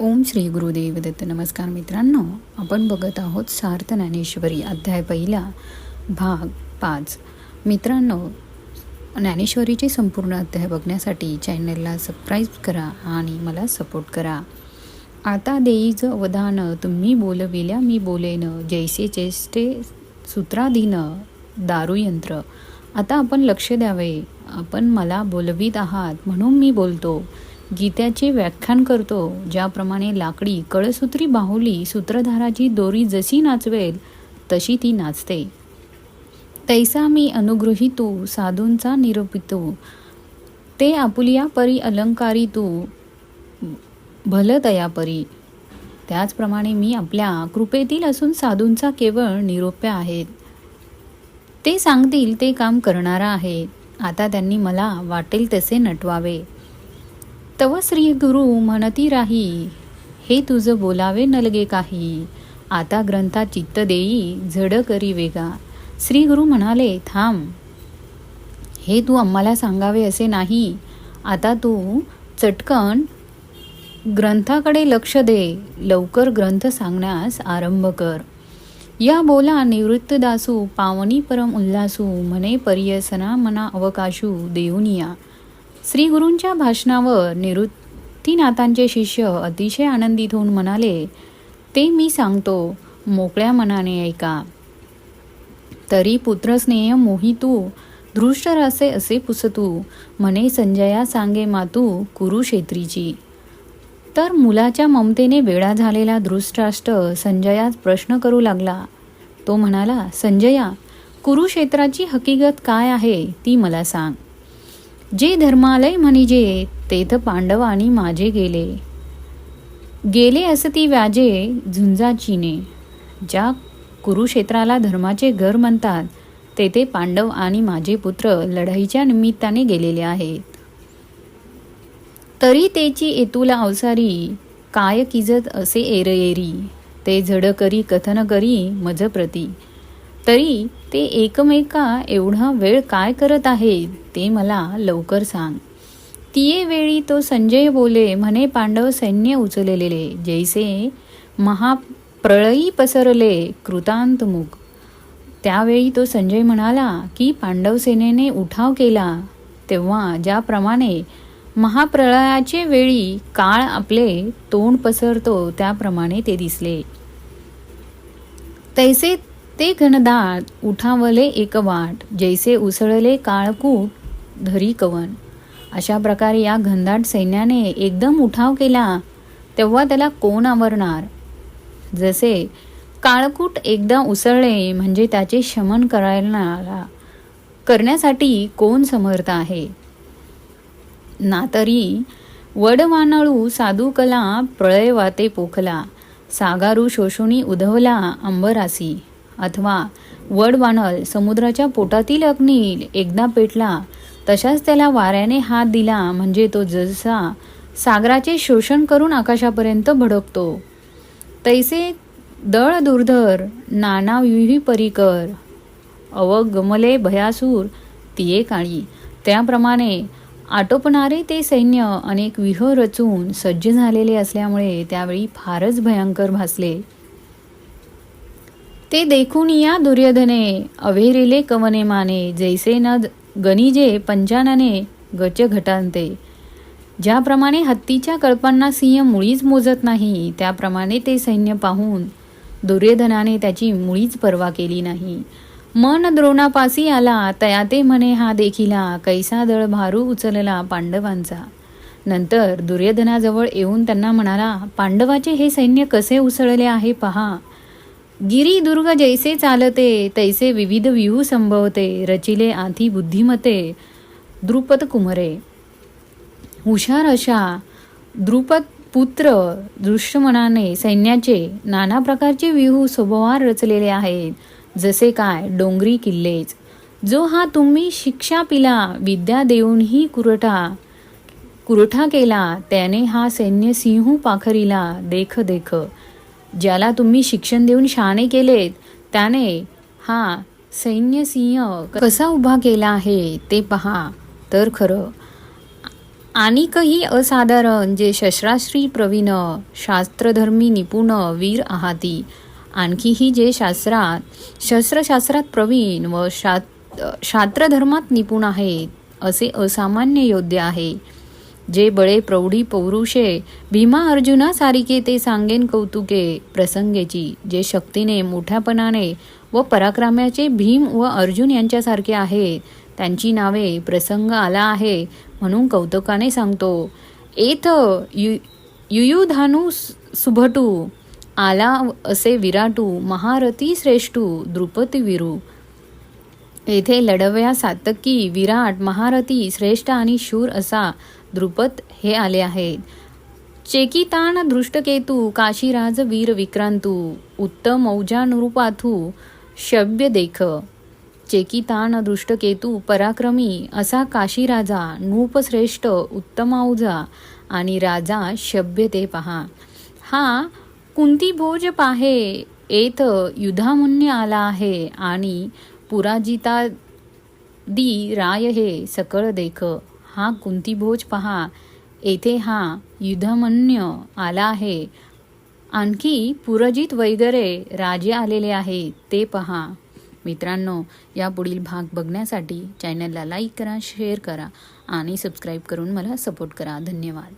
ओम श्री गुरुदेव दत्त नमस्कार मित्रांनो. आपण बघत आहोत सार्थ ज्ञानेश्वरी अध्याय पहिला भाग पाच. मित्रांनो ज्ञानेश्वरीचे संपूर्ण अध्याय बघण्यासाठी चॅनलला सबस्क्राईब करा आणि मला सपोर्ट करा. आता देईज अवधान तुम्ही बोलविल्या मी बोलेन जैसे चेष्टे सूत्राधीन दारूयंत्र. आता आपण लक्ष द्यावे आपण मला बोलवीत आहात म्हणून मी बोलतो. गीत्याचे व्याख्यान करतो ज्याप्रमाणे लाकडी कळसूत्री बाहुली सूत्रधाराची दोरी जशी नाचवेल तशी ती नाचते. तैसा मी अनुगृहीतू साधूंचा निरूपितो. ते आपुलिया परी अलंकारी तू भल परी. त्याचप्रमाणे मी आपल्या कृपेतील असून साधूंचा केवळ निरोप्य आहेत. ते सांगतील ते काम करणारा आहे. आता त्यांनी मला वाटेल तसे नटवावे. तव श्री गुरु म्हणती राही हे तुझं बोलावे नलगे काही. आता ग्रंथात चित्त देई झड करी वेगा. श्री गुरु म्हणाले थांब. हे तू आम्हाला सांगावे असे नाही. आता तू चटकन ग्रंथाकडे लक्ष दे. लवकर ग्रंथ सांगण्यास आरंभ कर. या बोला निवृत्त दासू पावनी परम उल्हासू म्हणे पर्यसना मना अवकाशू देऊनिया श्री गुरूंच्या भाषणावर निवृत्तीनाथांचे शिष्य अतिशय आनंदित होऊन म्हणाले ते मी सांगतो मोकळ्या मनाने ऐका. तरी पुत्रस्नेह मोहितू धृष्ट रासे असे पुसतू म्हणे संजया सांगे मातू कुरुक्षेत्रीची. तर मुलाच्या ममतेने वेळा झालेला धृष्टराष्ट्र संजयास प्रश्न करू लागला. तो म्हणाला संजया कुरुक्षेत्राची हकीकत काय आहे ती मला सांग. जे धर्मालय म्हणजे तेथ पांडव आणि माझे गेले. गेले असं ती व्याजे झुंजाचीने ज्या कुरुक्षेत्राला धर्माचे घर म्हणतात तेथे पांडव आणि माझे पुत्र लढाईच्या निमित्ताने गेलेले आहेत. तरी तेची एतुला अवसारी काय किजत असे एरएरी ते झड करी कथन करी मज प्रती तरी ते एकमेका एवढा वेळ काय करत आहेत ते मला लवकर सांग. तिये वेळी तो संजय बोले म्हणे पांडव सैन्य उचललेले. जैसे महाप्रळयी पसरले कृतांतमुख त्यावेळी तो संजय म्हणाला की पांडव सेनेने उठाव केला. तेव्हा ज्याप्रमाणे महाप्रळयाचे वेळी काळ आपले तोंड पसरतो त्याप्रमाणे ते दिसले. तैसे ते घनदाट उठावले एक वाट जैसे उसळले काळकूट धरी कवन. अशा प्रकारे या घनदाट सैन्याने एकदम उठाव केला तेव्हा त्याला कोण आवरणार? जसे काळकूट एकदा उसळले म्हणजे त्याचे शमन करायला करण्यासाठी कोण समर्थ आहे? ना तरी वडवानळू साधुकला प्रळय वाते पोखला सागारू शोषुणी उधवला अंबरासी. अथवा वडवानल समुद्राच्या पोटातील अग्नील एकदा पेटला तशाच त्याला वाऱ्याने हात दिला म्हणजे तो जसा सागराचे शोषण करून आकाशापर्यंत भडकतो. तैसे दळ दुर्धर नानाविही परिकर अवगमले भयासूर तिये काळी. त्याप्रमाणे आटोपणारे ते सैन्य अनेक व्यूह रचून सज्ज झालेले असल्यामुळे त्यावेळी फारच भयंकर भासले. ते देखून या दुर्योधने अवेरिले कवने माने जैसे न गणिजे पंचानने गच घटांते ज्याप्रमाणे हत्तीच्या कळपांना सिंह मुळीच मोजत नाही त्याप्रमाणे ते सैन्य पाहून दुर्योधनाने त्याची मुळीच पर्वा केली नाही. मन द्रोणापासी आला तयाते म्हणे हा देखिला कैसा दळ भारू उचलला पांडवांचा. नंतर दुर्योधनाजवळ येऊन त्यांना म्हणाला पांडवाचे हे सैन्य कसे उसळले आहे पहा. गिरीदुर्ग जैसे चालते तैसे विविध व्यूह संभवते रचिले आधी बुद्धिमते द्रुपद कुमरे। हुशार अशा द्रुपद पुत्र दृश्यमनाने सैन्याचे नाना प्रकारचे व्यूह स्वभावार रचलेले आहेत जसे काय डोंगरी किल्लेच जो हा तुम्ही शिक्षा पिला विद्या देऊनही कुरठा कुरठा केला त्याने हा सैन्य सिंहू पाखरीला देख देख. ज्याला तुम्ही शिक्षण देऊन शहाणे केलेत त्याने हा सैन्य सिंह कसा उभा केला आहे ते पहा. तर खरं आणिकही असाधारण जे शस्त्राश्री प्रवीण शास्त्रधर्मी निपुण वीर आहाती. आणखीही जे शास्त्रात शस्त्रशास्त्रात प्रवीण व शात शास्त्रधर्मात निपुण आहेत असे असामान्य योद्धे आहे. जे बळे प्रौढी पौरुषे भीमा अर्जुना सारिके ते सांगेन कौतुके प्रसंगेची जे शक्तीने मोठ्यापणाने व पराक्रमाचे भीम व अर्जुन यांच्यासारखे आहे. त्यांची नावे प्रसंग आला आहे म्हणून कौतुकाने सांगतो. एथ यु युयुधानू सुभटू आला असे विराटू महारथी श्रेष्ठू द्रुपदी विरू. येथे लढव्या सातकी विराट महारथी श्रेष्ठ आणि शूर असा द्रुपद हे आले आहेत. चेकितान दृष्टकेतू काशीराज वीर विक्रांतू उत्तम औजानुरूपाथू शब्य देख. चेकितान दृष्टकेतू पराक्रमी असा काशीराजा नूपश्रेष्ठ उत्तमाऊजा आणि राजा शब्य ते पहा. हा कुंती भोज पाहे येथ युधामुन्य आला आहे आणि पुराजिता दी राय हे सकळ देख. हा कुंतीभोज पहा. येथे हा युधमन्य आला आहे. आणखी पुरजित वगैरे राजे आलेले आहे ते पहा. मित्रांनो या पुढील भाग बघण्यासाठी चॅनलला लाईक करा शेअर करा आणि सबस्क्राईब करून मला सपोर्ट करा. धन्यवाद.